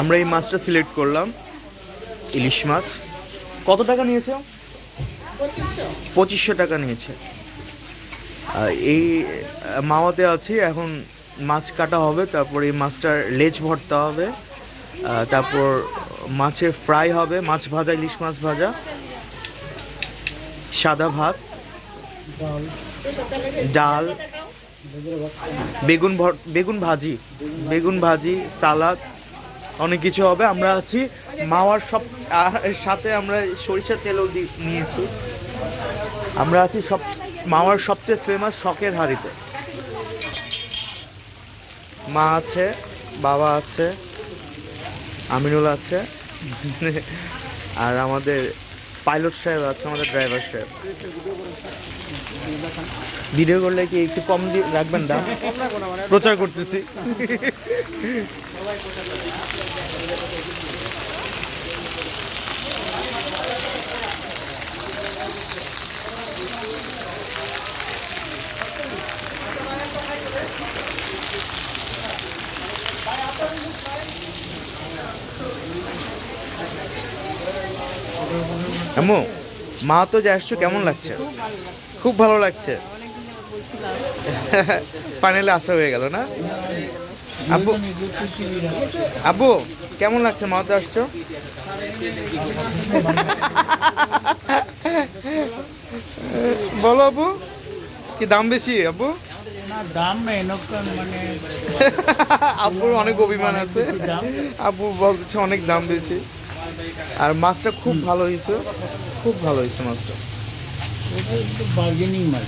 আমরা এই মাছটা সিলেক্ট করলাম। ইলিশ মাছ। কত টাকা নিয়েছে? পঁচিশশো। টাকা নিয়েছে। এই মাওয়াতে আছি। এখন মাছ কাটা হবে। তারপর এই মাছটার লেজ ভর্তা হবে। তারপর মাছের ফ্রাই হবে। মাছ ভাজা, ইলিশ মাছ ভাজা। সাদা ভাত। ডাল। বেগুন বেগুন ভাজি বেগুন ভাজি, সালাদ, অনেক কিছু হবে। আমরা আছি মাওয়ার সব সাথে আমরা সরিষার তেলও নিয়েছি। আমরা আছি সব মাওয়ার সবচেয়ে ফেমাস শখের হাড়িতে। মা আছে, বাবা আছে, আমিনুল আছে, আর আমাদের পাইলট সাহেব আছে, আমাদের ড্রাইভার সাহেব। ভিডিও করলে কি একটু কম দিয়ে রাখবেন দাম? প্রচার করতেছি। আম্মু মা তো যে আসছো কেমন লাগছে? খুব ভালো লাগছে। ফাইনালি আসা হয়ে গেল না? আব্বু আব্বু কেমন লাগছে? মা তো আসছো? বলো আব্বু কি দাম বেশি আব্বু? মানে আব্বুর অনেক অভিমান আছে। আব্বু বলছে অনেক দাম বেশি। আর মাছটা খুব ভালো হয়েছে। খুব ভালো হয়েছে মাছটা। বার্গেনিং মাছ।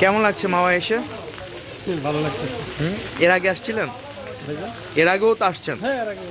কেমন লাগছে মামা এসে? ভালো লাগছে। হুম? এর আগে আসছিলেন? এর আগেও তো আসছেন? হ্যাঁ এর আগে।